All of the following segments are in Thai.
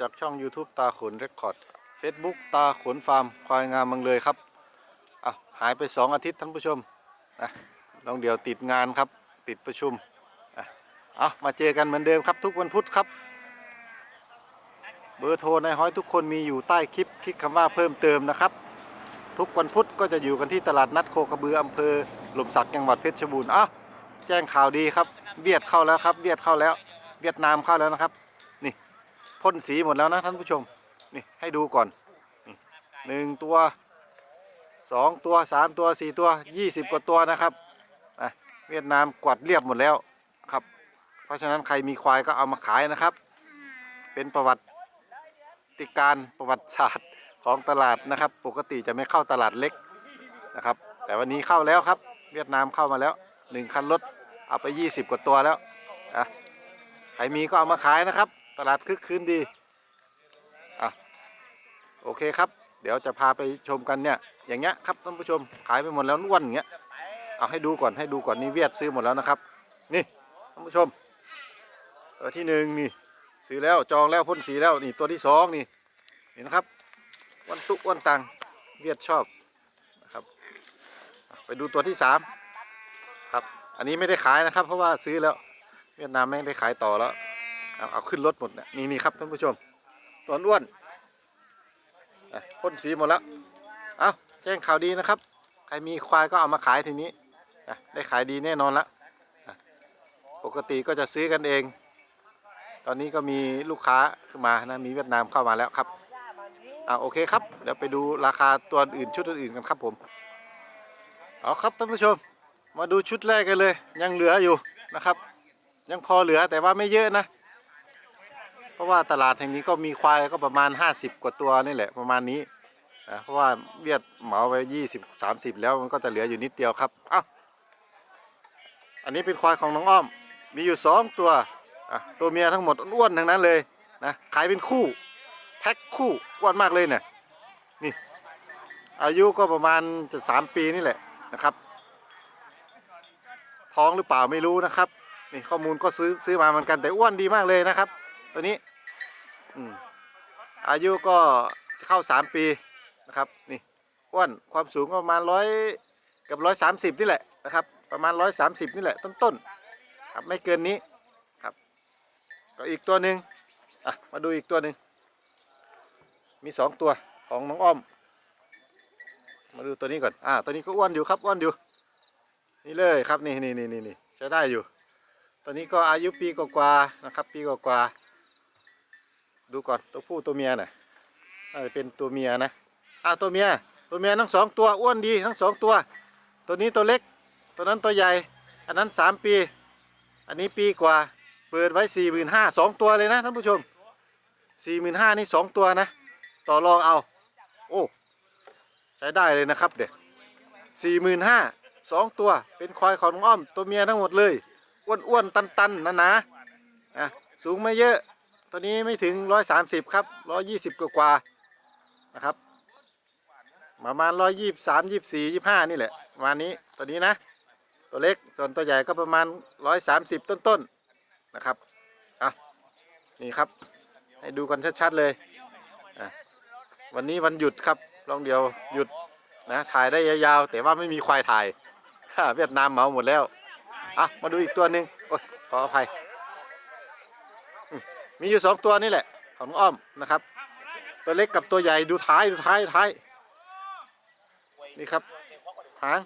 จากช่อง YouTube ตาขนเรคคอร์ด Facebook ตาขนฟาร์ม ควายงามเมืองเลยครับอะหายไป 2 อาทิตย์ท่านผู้ชมนะลองเดียวติดงานครับ ติดประชุมอะเอามาเจอกันเหมือนเดิมครับทุกวันพุธครับ เบอร์โทรในห้อยทุกคนมีอยู่ใต้คลิปคลิกคำว่าเพิ่มเติมนะครับ ทุกวันพุธก็จะอยู่กันที่ตลาดนัดโคกระบืออำเภอหลมสักจังหวัดเพชรบูรณ์อะแจ้งข่าวดีครับ เวียดเข้าแล้วครับ เวียดเข้าแล้ว เวียดนามเข้าแล้วนะครับ พ่นสีหมดแล้วนะท่านผู้ชมนี่ให้ดูก่อนหนึ่งตัวสองตัวสามตัวสี่ตัวยี่สิบกว่าตัวนะครับเวียดนามกวาดเรียบหมดแล้วครับ เพราะฉะนั้นใครมีควายก็เอามาขายนะครับ เป็นประวัติการประวัติศาสตร์ของตลาดนะครับ ปกติจะไม่เข้าตลาดเล็กนะครับ แต่วันนี้เข้าแล้วครับ เวียดนามเข้ามาแล้วหนึ่งคันรถเอาไป 20 กว่าตัวแล้วอะใครมีก็เอามาขายนะครับ ตลาดคึกคืนดีอะโอเคครับ เดี๋ยวจะพาไปชมกันเนี่ย อย่างเงี้ยครับท่านผู้ชมขายไปหมดแล้วนวนอย่างเงี้ยเอาให้ดูก่อนให้ดูก่อนนี่เวียดซื้อหมดแล้วนะครับ นี่ท่านผู้ชม ตัวที่หนึ่งนี่ซื้อแล้วจองแล้วพ่นสีแล้วนี่ตัวที่สองนี่นี่นะครับวันตุกวันตังเวียดชอบนะครับ ไปดูตัวที่สามครับ อันนี้ไม่ได้ขายนะครับ เพราะว่าซื้อแล้วเวียดนามไม่ได้ขายต่อแล้ว เอาเอาขึ้นรถหมดนี่ยนี่นี่ครับท่านผู้ชมตัวอ้วนพ่นสีหมดแล้วเอาแจ้งข่าวดีนะครับ ใครมีควายก็เอามาขายทีนี้ได้ขายดีแน่นอนละปกติก็จะซื้อกันเอง ตอนนี้ก็มีลูกค้าขึ้นมานะมีเวียดนามเข้ามาแล้วครับอะโอเคครับเดี๋ยวไปดูราคาตัวอื่นชุดอื่นกันครับผมเอาครับท่านผู้ชม มาดูชุดแรกกันเลย ยังเหลืออยู่นะครับ ยังพอเหลือแต่ว่าไม่เยอะนะ ราะว่าตลาดแห่งนี้ก็มีควายก็ประมาณ 50 กว่าตัวนี่แหละประมาณนี้นะเพราะว่าเวียดเหมาไป20 30 แล้วมันก็จะเหลืออยู่นิดเดียวครับเอ้าอันนี้เป็นควายของน้องอ้อม มีอยู่ 2 ตัวอะตัวเมียทั้งหมดอ้วนๆทั้งนั้นเลยนะขายเป็นคู่แพ็คคู่อ้วนมากเลยเนี่ยนี่อายุก็ประมาณจะ3ปีนี่แหละนะครับ ท้องหรือเปล่าไม่รู้นะครับนี่ข้อมูลก็ซื้อซื้อมาเหมือนกันแต่อ้วนดีมากเลยนะครับ ตัวนี้ อืมอายุก็เข้า3ปีนะครับนี่อ้วนความสูงก็ประมาณร้อยกับร้อยสามสิบนี่แหละนะครับ ประมาณร้อยสามสิบนี่แหละต้นๆครับไม่เกินนี้ครับ ก็อีกตัวหนึ่งอะมาดูอีกตัวหนึ่งมีสองตัวของน้องอ้อม มาดูตัวนี้ก่อนอ่าตัวนี้ก็อ้วนอยู่ครับอ้วนอยู่นี่เลยครับนี่นี่นี่นี่นี่ใช้ได้อยู่ ตอนนี้ก็อายุปีกว่าๆนะครับ ปีกว่าๆ ดูก่อนตัวผู้ตัวเมียน่ะน่าจะเป็นตัวเมียนะอ่าตัวเมียตัวเมียทั้งสองตัวอ้วนดีทั้งสองตัว ตัวนี้ตัวเล็ก ตัวนั้นตัวใหญ่ อันนั้นสามปี อันนี้ปีกว่าเปิดไว้สี่หมื่นห้าสองตัวเลยนะท่านผู้ชมสี่หมื่นห้านี่สองตัวนะ ต่อรองเอา โอ้ใช้ได้เลยนะครับเด็กสี่หมื่นห้าสองตัวเป็นควายของน้องอ้อม ตัวเมียทั้งหมดเลย อ้วนๆตันๆนะนะอะสูงไม่เยอะ ตัวนี้ไม่ถึง 130 ครับ 120 กว่าๆนะครับ ประมาณ 123 24 25 นี่แหละประมาณนี้ตัวนี้นะ ตัวเล็กส่วนตัวใหญ่ก็ประมาณ 130 ต้นๆนนะครับอะนี่ครับ ให้ดูกันชัดๆเลยวันนี้วันหยุดครับลองเดียวหยุดนะถ่ายได้ยาวๆแต่ว่าไม่มีควายถ่ายเวียดนามเหมาหมดแล้วอะมาดูอีกตัวหนึ่งโอ้ยขออภัย มีอยู่สองตัวนี่แหละ ของน้องอ้อมนะครับ ตัวเล็กกับตัวใหญ่ดูท้ายดูท้ายท้ายนี่ครับหาง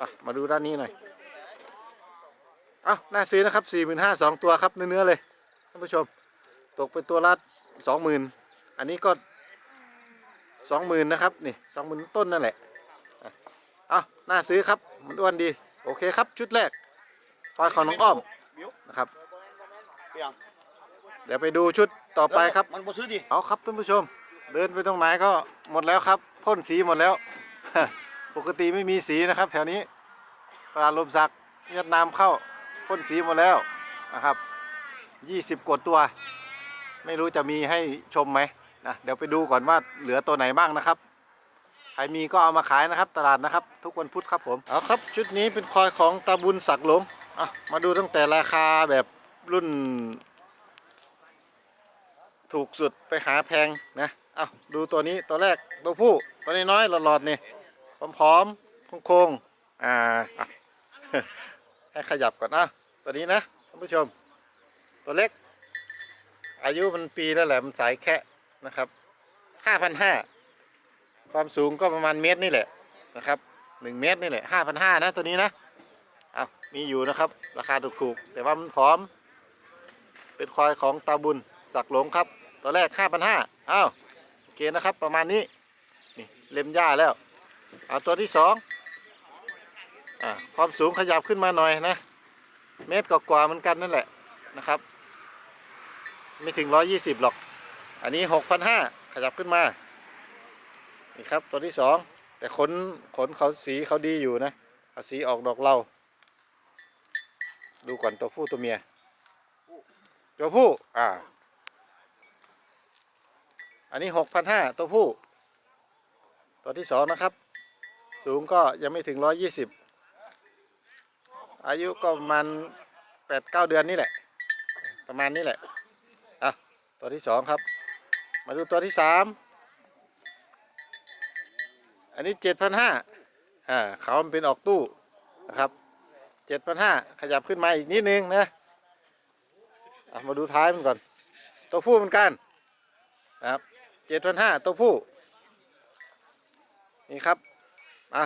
อะมาดูด้านนี้หน่อยอะน่าซื้อนะครับสี่หมื่นห้าสองตัวครับเนื้อๆเลยท่านผู้ชม ตกเป็นตัวละสองหมื่นอันนี้ก็สองหมื่นนะครับนี่สองหมื่นต้นนั่นแหละอะน่าซื้อครับมันอ้วนดี โอเคครับชุดแรกควายของน้องอ้อมนะครับ เดี๋ยวไปดูชุดต่อไปครับ มันบ่ซื้อดิเอาครับท่านผู้ชม เดินไปตรงไหนก็หมดแล้วครับพ่นสีหมดแล้ว ปกติไม่มีสีนะครับ แถวนี้ตลาดลมสักเวียดนามเข้าพ่นสีหมดแล้วนะครับ 20 กว่าตัว ไม่รู้จะมีให้ชมไหมนะเดี๋ยวไปดูก่อนว่าเหลือตัวไหนบ้างนะครับใครมีก็เอามาขายนะครับ ตลาดนะครับ ทุกวันพุธครับผมเอาครับ ชุดนี้เป็นควายของตาบุญศักดิ์หลงอะมาดูตั้งแต่ราคาแบบ รุ่น ถูกสุดไปหาแพงนะเอาดูตัวนี้ตัวแรกตัวผู้ตัวนี้น้อยหลอดๆนี่ผอมๆโค้งๆอ่าให้ขยับก่อนนะตัวนี้นะท่านผู้ชม ตัวเล็ก อายุมันปีแล้วแหละมันสายแค่นะครับห้าพันห้าความสูงก็ประมาณเมตรนี่แหละนะครับหนึ่งเมตรนี่แหละห้าพันห้านะตัวนี้นะเอามีอยู่นะครับ ราคาถูกๆแต่ว่ามันพร้อม เป็นควายของตาบุญสักหลงครับตัวแรกห้าพันห้าอ้าวโอเคนะครับประมาณนี้นี่เล็มหญ้าแล้วเอาตัวที่สองอ่าความสูงขยับขึ้นมาหน่อยนะเมตรกว่าเหมือนกันนั่นแหละนะครับ ไม่ถึงร้อยยี่สิบหรอก อันนี้หกพันห้าขยับขึ้นมา นี่ครับตัวที่สองแต่ขนขนเขาสีเขาดีอยู่นะ เอาสีออกดอกเหลาดูก่อนตัวผู้ตัวเมีย ตัวผู้ อ่า อันนี้หกพันห้าตัวผู้ ตัวที่สองนะครับ สูงก็ยังไม่ถึงร้อยยี่สิบอายุก็ประมาณแปดเก้าเดือนนี่แหละ ประมาณนี้แหละ อะ ตัวที่สองครับ มาดูตัวที่สามอันนี้เจ็ดพันห้าอ่าเขาเป็นออกตู้นะครับเจ็ดพันห้าขยับขึ้นมาอีกนิดนึงนะ มาดูท้ายมันก่อน ตัวผู้เหมือนกันนะครับเจ็ดพันห้าตัวผู้ นี่ครับ อะ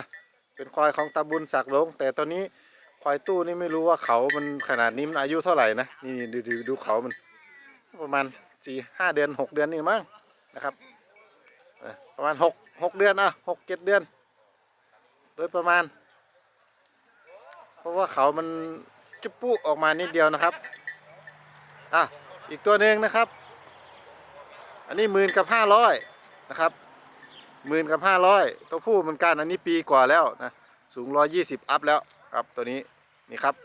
เป็นควายของตาบุญสักหลง แต่ตอนนี้ควายตู้นี่ไม่รู้ว่าเขามันขนาดนี้มันอายุเท่าไหร่นะ นี่ดูดูดูเขามัน ประมาณสี่ห้าเดือนหกเดือนนี่มั้งนะครับ ประมาณหกหกเดือนอะหกเจ็ดเดือน โดยประมาณ เพราะว่าเขามันจุบปุออกมานิดเดียวนะครับ อะอีกตัวหนึ่งนะครับ อันนี้หมื่นกับห้าร้อยนะครับหมื่นกับห้าร้อยตัวผู้เหมือนกันอันนี้ปีกว่าแล้วนะสูงร้อยยี่สิบอัพแล้วครับตัวนี้นี่ครับ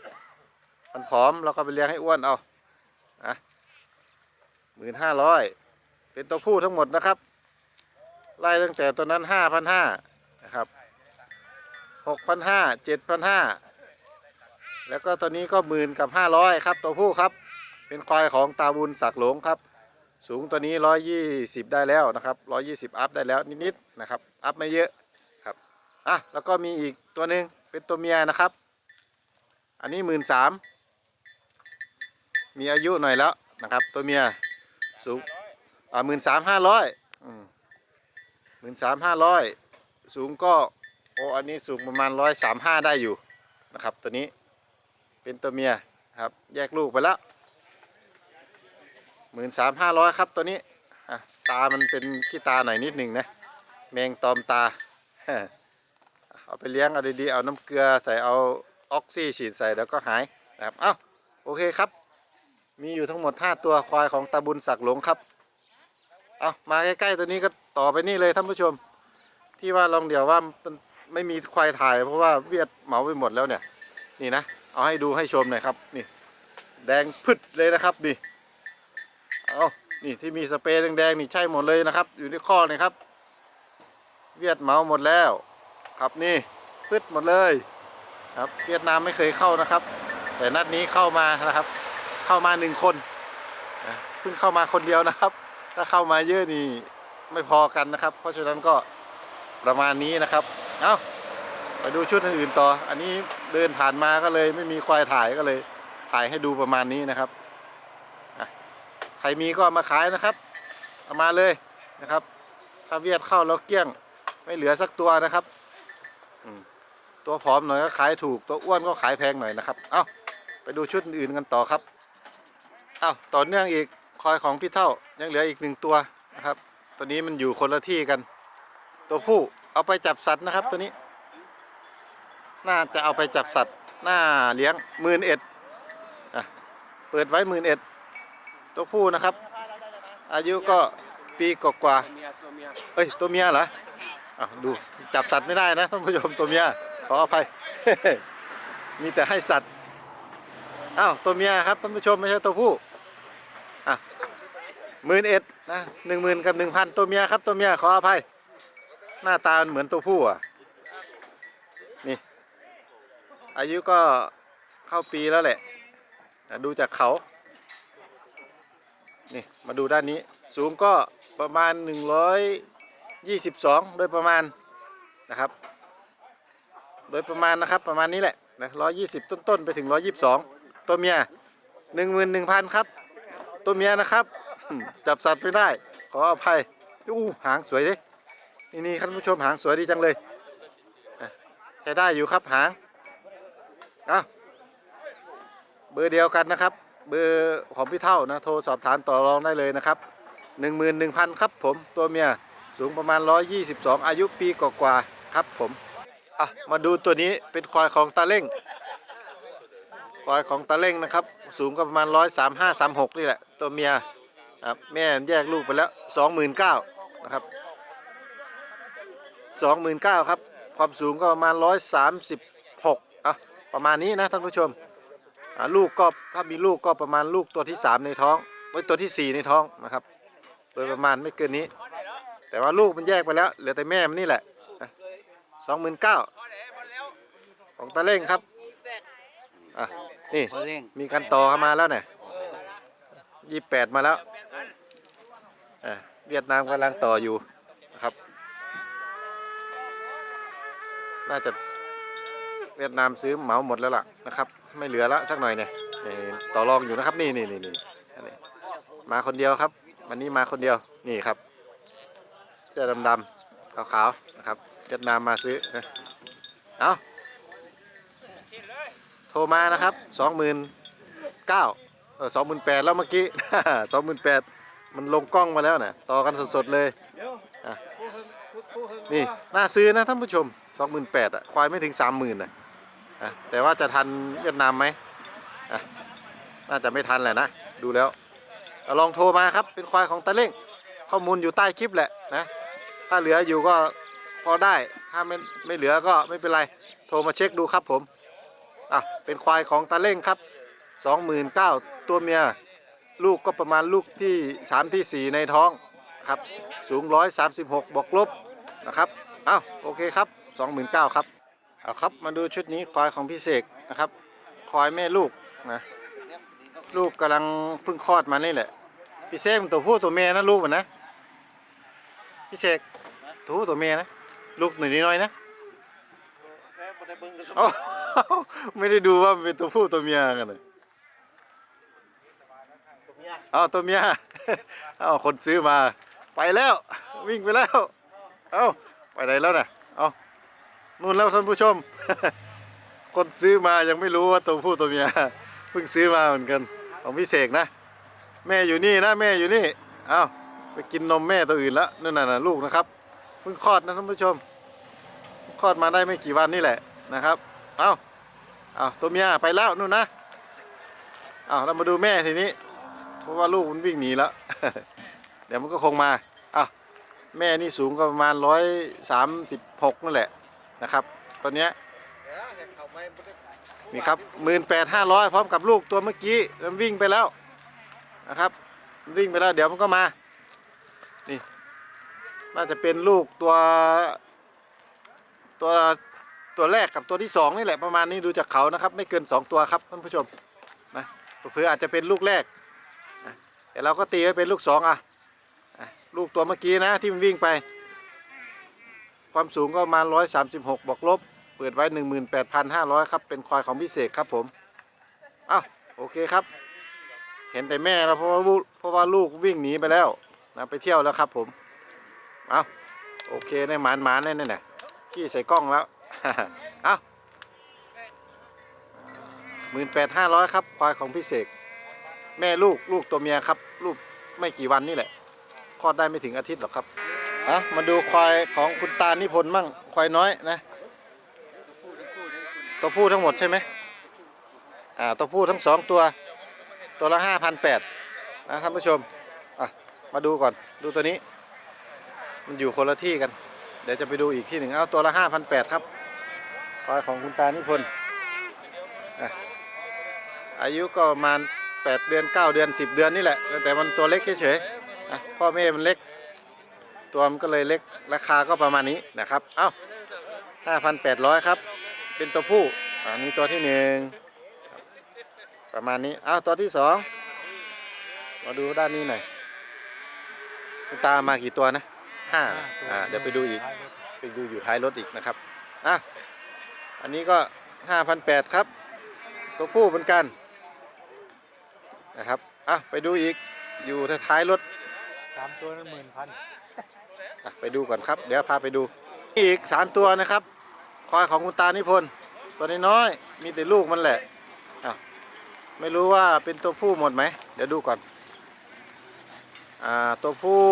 มันผอมเราก็ไปเลี้ยงให้อ้วนเอาอะหมื่นห้าร้อยเป็นตัวผู้ทั้งหมดนะครับไล่ตั้งแต่ตัวนั้นห้าพันห้านะครับหกพันห้าเจ็ดพันห้าแล้วก็ตัวนี้ก็หมื่นกับห้าร้อยครับตัวผู้ครับ เป็นควายของตาบุญสักหลงครับ สูงตัวนี้ 120 ได้แล้วนะครับ120 อัพได้แล้วนิดๆนะครับ อัพไม่เยอะครับอะแล้วก็มีอีกตัวหนึ่งเป็นตัวเมียนะครับ อันนี้ 1 3ื่นมีอายุหน่อยแล้วนะครับ ตัวเมียสูงอ่าหมื่นสามห้าร้อยหมื่นสามห้าร้อยสูงก็โอ้อันนี้สูงประมาณร้อยสามห้าได้อยู่นะครับ ตัวนี้เป็นตัวเมียครับ แยกลูกไปแล้ว หมื่นสามห้าร้อยครับตัวนี้ตามันเป็นขี้ตาหน่อยนิดหนึ่งนะ แมงตอมตา เอาไปเลี้ยง เอาดีๆ เอาน้ำเกลือใส่เอาออกซิฉีดใส่แล้วก็หายนะครับเอ้าโอเคครับ มีอยู่ทั้งหมด 5 ตัวควายของตาบุญศักดิ์หลงครับ เอามาใกล้ๆตัวนี้ก็ต่อไปนี่เลยท่านผู้ชม ที่ว่าลองเดี๋ยวว่ามันไม่มีควายถ่าย เพราะว่าเวียดเหมาไปหมดแล้วเนี่ย นี่นะ เอาให้ดูให้ชมหน่อยครับ นี่ แดงพึดเลยนะครับนี่ เอานี่ที่มีสเปรย์แดงๆนี่ใช่หมดเลยนะครับ อยู่ที่ข้อนี่ครับ เวียดเหมาหมดแล้วครับนี่พืดหมดเลยครับเวียดนามไม่เคยเข้านะครับ แต่นัดนี้เข้ามานะครับ เข้ามาหนึ่งคนเพิ่งเข้ามาคนเดียวนะครับ ถ้าเข้ามาเยอะนี่ไม่พอกันนะครับ เพราะฉะนั้นก็ประมาณนี้นะครับเอาไปดูชุดอื่นๆต่อ อันนี้เดินผ่านมาก็เลยไม่มีควายถ่ายก็เลยถ่ายให้ดูประมาณนี้นะครับ รมีก็ามาขายนะครับเอามาเลยนะครับ ถ้าเวียดเข้าแล้วเกลี้ยง ไม่เหลือสักตัวนะครับตัวผอมหน่อยก็ขายถูกตัวอ้วนก็ขายแพงหน่อยนะครับ เอาไปดูชุดอื่นกันต่อครับเอาต่อเนื่องอีกคอยของพี่เท่ายังเหลืออีกหนึ่งตัวนะครับ ตัวนี้มันอยู่คนละที่กัน ตัวผู้เอาไปจับสัตว์นะครับ ตัวนี้ น่าจะเอาไปจับสัตว์น่าเลี้ยงหมื่นเอ็ดอะเปิดไว้หมื่นเอ็ด ตัวผู้นะครับ อายุก็ปีกว่าเมียตัวเมียๆเอ้ยตัวเมียเหรออะดูจับสัตว์ไม่ได้นะท่านผู้ชมตัวเมียขออภัย มีแต่ให้สัตว์อ้าวตัวเมียครับท่านผู้ชมไม่ใช่ตัวผู้อะหมื่นเอ็ดนะหนึ่งหมื่นกับหนึ่งพันตัวเมียครับตัวเมียขออภัย หน้าตามันเหมือนตัวผู้อะนี่อายุก็เข้าปีแล้วแหละอะดูจากเขา นี่มาดูด้านนี้สูงก็ประมาณ 122 โดยประมาณนะครับ โดยประมาณนะครับประมาณนี้แหละนะ120 ต้นๆไปถึง 122 ตัวเมีย 11,000 ครับ ตัวเมียนะครับจับสัตว์ไม่ได้ ขออภัยอู้หางสวยดินี่นี่ท่านผู้ชมหางสวยดีจังเลยใช้ได้อยู่ครับหางอะเบอร์เดียวกันนะครับ เบอร์ของพี่เท่านะโทรสอบถามต่อรองได้เลยนะครับ 11,000 ครับผมตัวเมียสูงประมาณ 122 อายุปีกว่าๆครับผมอะมาดูตัวนี้เป็นควายของตาเล่งควายของตาเล่งนะครับ สูงก็ประมาณ 135 36 นี่แหละ ตัวเมียครับแม่แยกลูกไปแล้ว 29,000นะครับ29,000ครับความสูงก็ประมาณ 136อะประมาณนี้นะท่านผู้ชม ลูกก็ถ้ามีลูกก็ประมาณลูกตัวที่ 3 ในท้องไว้ตัวทีสี่ 4 ในท้องนะครับ โดยประมาณไม่เกินนี้ แต่ว่าลูกมันแยกไปแล้ว เหลือแต่แม่มันนี่แหละสองหมื่นเก้าของตาเล่งครับอะนี่มีการต่อเข้ามาแล้วเนี่ยยี่แปดมาแล้วอะเวียดนามกำลังต่ออยู่นะครับ น่าจะ เวียดนามซื้อเหมาหมดแล้วล่ะนะครับ ไม่เหลือละสักหน่อยเนี่ยต่อรองอยู่นะครับนี่นี่นี่นี่มาคนเดียวครับ วันนี้มาคนเดียวนี่ครับ เสื้อดำๆขาวๆนะครับเวียดนามมาซื้อเอาโทรมานะครับสองหมื่นเก้าเออสองหมื่นแปดแล้วเมื่อกี้สองหมื่นแปดมันลงกล้องมาแล้วนะต่อกันสดๆเลยนี่น่าซื้อนะท่านผู้ชมสองหมื่นแปดอะควายไม่ถึงสามหมื่นอะ อะแต่ว่าจะทันเวียดนามไหมอะน่าจะไม่ทันแหละนะดูแล้วเอาลองโทรมาครับเป็นควายของตาเล่งข้อมูลอยู่ใต้คลิปแหละนะถ้าเหลืออยู่ก็พอได้ถ้าไม่ไม่เหลือก็ไม่เป็นไรโทรมาเช็คดูครับผมอะเป็นควายของตาเล่งครับ 29,000ตัวเมีย ลูกก็ประมาณลูกที่ 3 ที่ 4 ในท้องครับ สูง 136 บวกลบนะครับอ้าวโอเคครับ 29,000ครับ เอาครับมาดูชุดนี้ควายของพี่เสกนะครับ ควายแม่ลูกนะลูกกำลังเพิ่งคลอดมานี่แหละ พี่เสกมันตัวผู้ตัวเมียนะลูกมันนะพี่เสกตัวผู้ตัวเมียนะลูกหนึ่งนิดหน้อยนะเอ้าไม่ได้ดูว่ามันเป็นตัวผู้ตัวเมียกันเลยเอาตัวเมียเอาคนซื้อมาไปแล้ว วิ่งไปแล้วเอาไปไหนแล้วน่ะเอา นู่นแล้วท่านผู้ชม คนซื้อมายังไม่รู้ว่าตัวผู้ตัวเมียเพิ่งซื้อมาเหมือนกัน ของพี่เสกนะ แม่อยู่นี่นะแม่อยู่นี่ เอาไปกินนมแม่ตัวอื่นแล้วนั่นน่ะลูกนะครับเพิ่งคลอดนะท่านผู้ชมคลอดมาได้ไม่กี่วันนี่แหละนะครับ เอาเอาตัวเมียไปแล้วนู่นนะเอาเรามาดูแม่ทีนี้ เพราะว่าลูกมันวิ่งหนีแล้ว เดี๋ยวมันก็คงมาเอาแม่นี่สูงก็ประมาณร้อยสามสิบหกนั่นแหละ นะครับ ตอนเนี้ยมีครับหมื่นแปดห้าร้อยพร้อมกับลูกตัวเมื่อกี้มันวิ่งไปแล้วนะครับมันวิ่งไปแล้วเดี๋ยวมันก็มา นี่ น่าจะเป็นลูกตัว ตัวตัวแรกกับตัวที่สองนี่แหละประมาณนี้ดูจากเขานะครับ ไม่เกินสองตัวครับท่านผู้ชมนะเพื่ออาจจะเป็นลูกแรกนะแต่เราก็ตีไว้เป็นลูกสองอะอะลูกตัวเมื่อกี้นะที่มันวิ่งไป ความสูงก็ประมาณร้อยสามสิบหกบวกลบ เปิดไว้หนึ่งหมื่นแปดพันห้าร้อยครับ เป็นควายของพิเศษครับผม อ้าว โอเคครับ เห็นแต่แม่แล้วเพราะว่าลูกเพราะว่าลูกวิ่งหนีไปแล้วนะไปเที่ยวแล้วครับผม เอาโอเคในหมานหมานๆแน่ๆน่ะขี้ใส่กล้องแล้ว เอาหมื่นแปดห้าร้อยครับ ควายของพิเศษแม่ลูกลูกตัวเมียครับ ลูกไม่กี่วันนี่แหละ คลอดได้ไม่ถึงอาทิตย์หรอกครับ อะมาดูควายของคุณตานิพนธ์มั่งควายน้อยนะตัวผู้ทั้งหมดใช่ไหมอ่าตัวผู้ทั้งสองตัว ตัวละห้าพันแปดนะท่านผู้ชมอะมาดูก่อนดูตัวนี้ มันอยู่คนละที่กัน เดี๋ยวจะไปดูอีกที่หนึ่งเอาตัวละห้าพันแปดครับควายของคุณตานิพนธ์อะอายุก็ประมาณแปดเดือนเก้าเดือนสิบเดือนนี่แหละแต่มันตัวเล็กเฉยๆพ่อแม่มันเล็ก ตัวมันก็เลยเล็กราคาก็ประมาณนี้นะครับ เอ้าห้าพันแปดร้อยครับ เป็นตัวผู้อันนี้ตัวที่หนึ่งประมาณนี้ เอ้าตัวที่สองมาดูด้านนี้หน่อยคุณตามากี่ตัวนะห้าอ่าเดี๋ยวไปดูอีกไปดูอยู่ท้ายรถอีกนะครับอะอันนี้ก็ห้าพันแปดครับ ตัวผู้เหมือนกันนะครับอะไปดูอีกอยู่ท้ายรถสามตัวนั้นหมื่นพันอะ ไปดูก่อนครับ เดี๋ยวพาไปดู อีกสามตัวนะครับคอยของคุณตานิพนธ์ตัวน้อยๆมีแต่ลูกมันแหละอะไม่รู้ว่าเป็นตัวผู้หมดไหมเดี๋ยวดูก่อนอ่าตัวผู้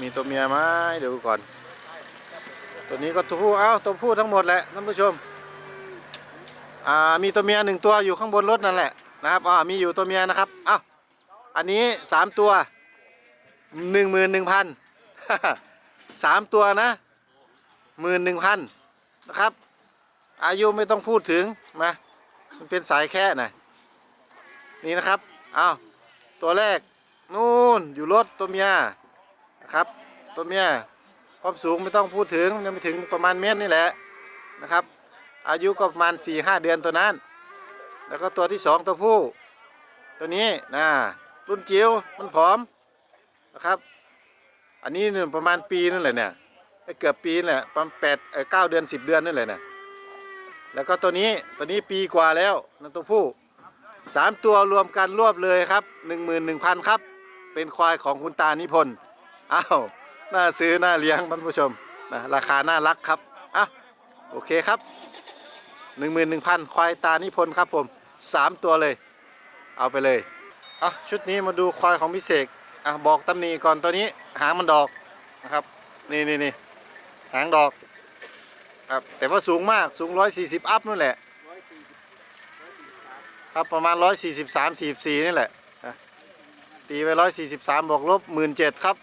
มีตัวเมียไหมเดี๋ยวดูก่อน ตัวนี้ก็ตัวผู้เอ้าตัวผู้ทั้งหมดแหละท่านผู้ชมอ่ามีตัวเมียหนึ่งตัวอยู่ข้างบนรถนั่นแหละนะครับอ่ามีอยู่ตัวเมียนะครับอ้าอันนี้สามตัวหนึ่งหมื่นหนึ่งพัน สามตัวนะหมื่นหนึ่งพันนะครับ อายุไม่ต้องพูดถึงมามันเป็นสายแค่น่ะนี่นะครับอ้าวตัวแรกนู่นอยู่รถตัวเมียนะครับตัวเมียความสูงไม่ต้องพูดถึงยังไม่ถึงประมาณเมตรนี่แหละนะครับ อายุก็ประมาณ4ี่ห้าเดือนตัวนั้น แล้วก็ตัวที่สองตัวผู้ ตัวนี้นะรุ่นจิ๋วมันผอมนะครับ อันนี้เนี่ยประมาณปีนั่นแหละเนี่ยเกือบปีนั่นแหละประมาณแปดเออเก้าเดือนสิบเดือนนั่นแหละเนี่ยแล้วก็ตัวนี้ตัวนี้ปีกว่าแล้วนั่นตัวผู้สามตัวรวมกันรวบเลยครับหนึ่งหมื่นหนึ่งพันครับ เป็นควายของคุณตานิพนธ์อ้าวน่าซื้อน่าเลี้ยงท่านผู้ชมนะราคาน่ารักครับอะโอเคครับหนึ่งหมื่นหนึ่งพันควายตานิพนธ์ครับผมสามตัวเลย เอาไปเลยอะชุดนี้มาดูควายของพิเศษ อะบอกตำหนิก่อนตัวนี้หางมันดอกนะครับนี่นี่นี่หางดอกครับแต่ว่าสูงมากสูง 140 อัพนั่นแหละครับประมาณ 143 44นี่แหละตีไป 143บวกลบ17,000ครับ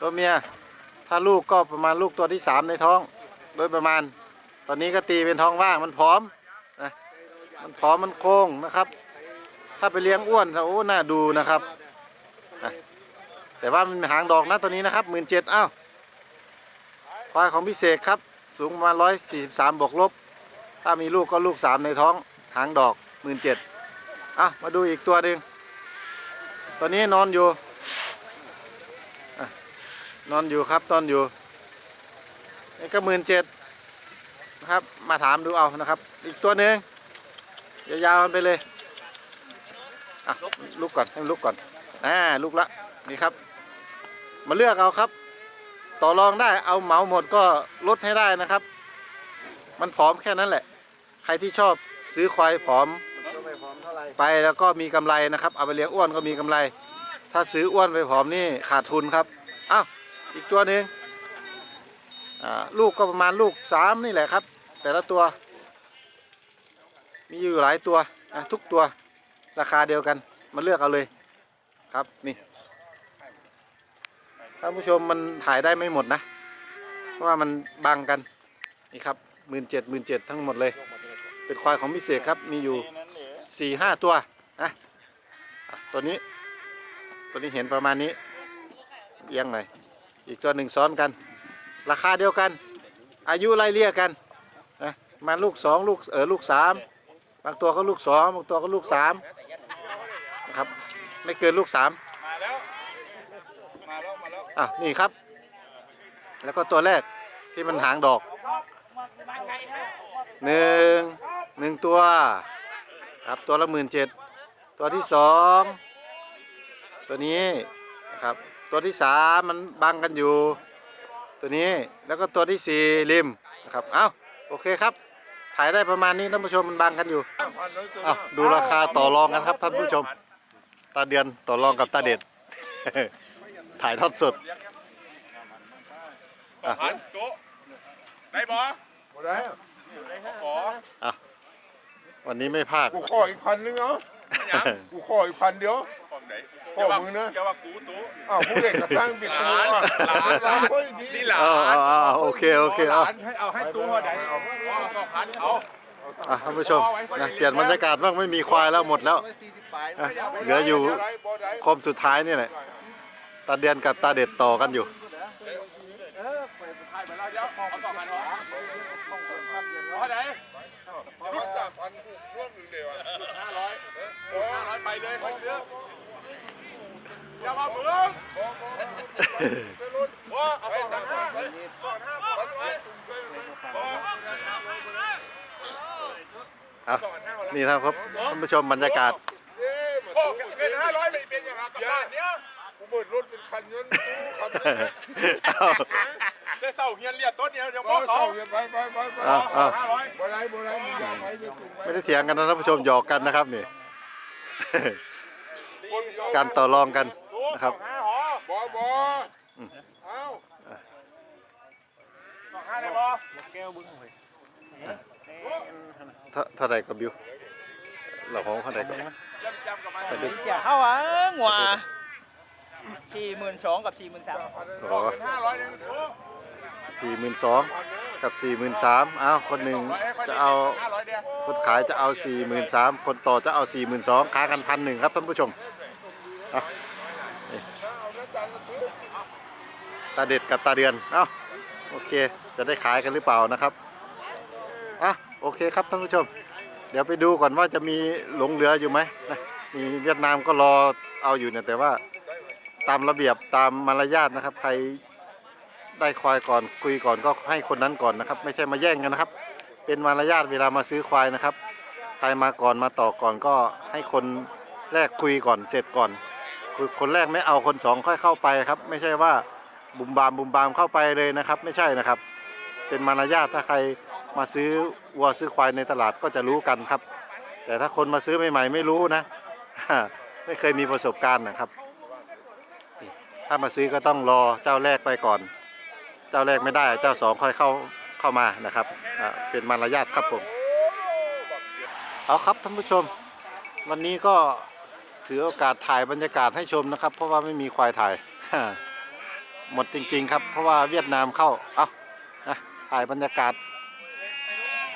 ตัวเมียถ้าลูกก็ประมาณลูกตัวที่ 3 ในท้อง โดยประมาณ ตอนนี้ก็ตีเป็นท้องว่างมันพร้อมนะมันพร้อมมันโค้งนะครับ ถ้าไปเลี้ยงอ้วนโอ้น่าดูนะครับ แต่ว่ามันหางดอกนะตัวนี้นะครับหมื่นเจ็ดอ้าวควายของพิเศษครับสูงประมาณร้อยสี่สิบสามบวกลบ ถ้ามีลูกก็ลูกสามในท้องหางดอกหมื่นเจ็ดอะมาดูอีกตัวหนึ่งตัวนี้นอนอยู่อนอนอยู่ครับตอนอยู่นี่ก็หมื่นเจ็ดนะครับมาถามดูเอานะครับ อีกตัวหนึ่งยาวๆกันไปเลยอะลุกก่อนให้มันลุกก่อนอ่าลุกละนี่ครับ มาเลือกเอาครับ ต่อรองได้เอาเหมาหมดก็ลดให้ได้นะครับ มันผอมแค่นั้นแหละ ใครที่ชอบซื้อควายผอมไปแล้วก็มีกำไรนะครับเอาไปเลี้ยงอ้วนก็มีกำไร ถ้าซื้ออ้วนไปผอมนี่ขาดทุนครับอ้าวอีกตัวหนึ่งอ่าลูกก็ประมาณลูกสามนี่แหละครับ แต่ละตัว มีอยู่หลายตัวทุกตัวราคาเดียวกันมาเลือกเอาเลยครับนี่ ท่านผู้ชมมันถ่ายได้ไม่หมดนะ เพราะว่ามันบังกันนี่ครับหมื่นเจ็ดหมื่นเจ็ดทั้งหมดเลย เป็นควายของพิเศษครับมีอยู่สี่ห้าตัวนะตัวนี้ ตัวนี้เห็นประมาณนี้เอียงหน่อยอีกตัวหนึ่งซ้อนกัน ราคาเดียวกัน อายุไล่เลี่ยกันนะมาลูกสองลูกเออลูกสามบางตัวก็ลูกสองบางตัวก็ลูกสามนะครับไม่เกินลูกสาม มาแล้ว มาแล้ว มาแล้ว อะนี่ครับ แล้วก็ตัวแรกที่มันหางดอกหนึ่งหนึ่งตัว ครับตัวละหมื่นเจ็ดตัวที่สองตัวนี้นะครับตัวที่สามมันบังกันอยู่ ตัวนี้แล้วก็ตัวที่สี่ริมนะครับเอ้าโอเคครับ ถ่ายได้ประมาณนี้ท่านผู้ชมมันบังกันอยู่เอ้าดูราคาต่อรองกันครับท่านผู้ชม ตาเดือนต่อรองกับตาเด็ด ถ่ายทอดสดสองพันโต๊ะได้บอบ่ได้ขออะวันนี้ไม่พลาดกูขออีกพันนึงเนาะยังกูขออีกพันเดียวของไหนพ่อมึงนะอย่าว่ากูโต๊ะอ้าวผู้เด็กก็สร้างบิดหตัวลานหลานหลานเฮ้ยดีนี่หลาเอานเอาเอาโอเคโอเคเอาหลานให้เอาให้ตู้เขาไหนเอาก็พันเอาอะท่านผู้ชมนะเปลี่ยนบรรยากาศบ้างไม่มีควายแล้วหมดแล้วอะเหลืออยู่คมสุดท้ายนี่แหละ ตาเดือนกับตาเด็ดต่อกันอยู่ร้อยสามพันร่วมหนึ่งเดียวห้าร้อยห้าร้อยไปเลยไปซื้ออย่ามาเพิ่งว่าเอาสองห้าสองห้าสองห้เอานี่ครับท่านผู้ชมบรรยากาศเอ๊ะมาโอ้ตู้เงินห้าร้อยไม่เป็นอย่างไรกับบ้านเนี้ย เบิดรถเป็นคันเงินตู้คันเอาได้เศร้าเฮียนเรียกต้นเดียวเดี๋ยวก็พ่อเศร้าเขา ไปไปไปไปเอาเอาห้าร้อยบ่ไรบ่ไรมึงอย่าไปจะถูกไปไม่ได้เถียงกันนะท่านผู้ชมหยอกกันนะครับนี่ การต่อรองกันนะครับห้าหอบอบอเอ้าสองห้าเลยบอเท่าเท่าไหร่กับบิวเราของเท่าไหร่กับจำจำกับมันแต่ดึกเสียเข้าอะงัว สี่หมื่นสองกับสี่หมื่นสามอ๋อห้าร้อยหนึ่งสี่หมื่นสองกับสี่หมื่นสามอ้าวคนหนึ่งจะเอาคนขายจะเอาสี่หมื่นสามคนต่อจะเอาสี่หมื่นสองค้ากันพันหนึ่งครับท่านผู้ชมอานี่ตาเด็ดกับตาเดือนเอ้าโอเคจะได้ขายกันหรือเปล่านะครับอะโอเคครับท่านผู้ชม เดี๋ยวไปดูก่อนว่าจะมีหลงเหลืออยู่ไหมนะมีเวียดนามก็รอเอาอยู่เนี่ยแต่ว่า ตามระเบียบตามมารยาทนะครับ ใครได้ควายก่อนคุยก่อนก็ให้คนนั้นก่อนนะครับ ไม่ใช่มาแย่งกันนะครับ เป็นมารยาทเวลามาซื้อควายนะครับ ใครมาก่อนมาต่อก่อนก็ให้คนแรกคุยก่อนเสร็จก่อนคุยคนแรกไม่เอาคนสองค่อยเข้าไปครับ ไม่ใช่ว่าบุมบามบุมบามเข้าไปเลยนะครับ ไม่ใช่นะครับ เป็นมารยาทถ้าใครมาซื้อวัวซื้อควายในตลาดก็จะรู้กันครับ แต่ถ้าคนมาซื้อใหม่ๆไม่รู้นะ ไม่เคยมีประสบการณ์นะครับ ถ้ามาซื้อก็ต้องรอเจ้าแรกไปก่อน เจ้าแรกไม่ได้ เจ้าสองค่อยเข้าเข้ามานะครับอ่าเป็นมารยาทครับผม เอาครับท่านผู้ชม วันนี้ก็ถือโอกาสถ่ายบรรยากาศให้ชมนะครับ เพราะว่าไม่มีควายถ่าย หมดจริงๆครับ เพราะว่าเวียดนามเข้า เอานะถ่ายบรรยากาศ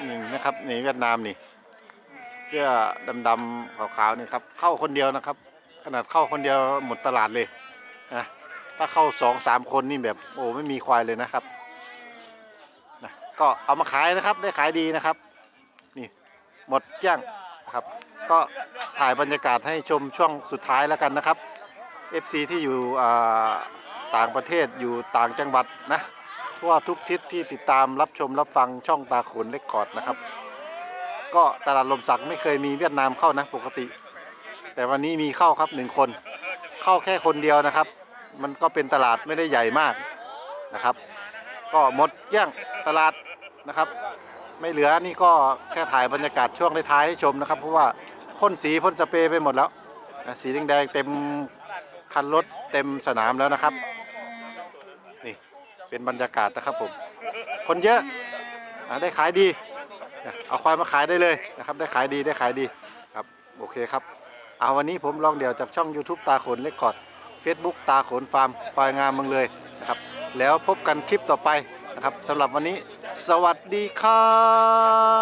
นี่นะครับนี่เวียดนามนี่ เสื้อดำๆขาวๆนี่ครับ เข้าคนเดียวนะครับ ขนาดเข้าคนเดียวหมดตลาดเลยนะ ถ้าเข้าสองสามคนนี่แบบโอ้ไม่มีควายเลยนะครับนะก็เอามาขายนะครับได้ขายดีนะครับ นี่หมดเกลี้ยงครับ ก็ถ่ายบรรยากาศให้ชมช่วงสุดท้ายแล้วกันนะครับ FC ที่อยู่ต่างประเทศอยู่ต่างจังหวัดนะทั่วทุกทิศที่ติดตามรับชมรับฟังช่องตาขุนเรคคอร์ดนะครับ ก็ตลาดลมสักไม่เคยมีเวียดนามเข้านะปกติ แต่วันนี้มีเข้าครับหนึ่งคน เข้าแค่คนเดียวนะครับ มันก็เป็นตลาดไม่ได้ใหญ่มากนะครับ ก็หมดเกลี้ยงตลาดนะครับ ไม่เหลือนี่ก็แค่ถ่ายบรรยากาศช่วงท้ายให้ชมนะครับ เพราะว่าพ่นสีพ่นสเปรย์ไปหมดแล้วสีแดงๆเต็มคันรถเต็มสนามแล้วนะครับ นี่เป็นบรรยากาศนะครับผม คนเยอะได้ขายดี เอาควายมาขายได้เลยนะครับ ได้ขายดีได้ขายดีครับโอเคครับ เอาวันนี้ผมลองเดี่ยวจากช่อง YouTube ตาขนเลคคอด Facebook ตาขนฟาร์มควายงามเมืองเลยนะครับแล้วพบกันคลิปต่อไปนะครับสำหรับวันนี้ สวัสดีครับ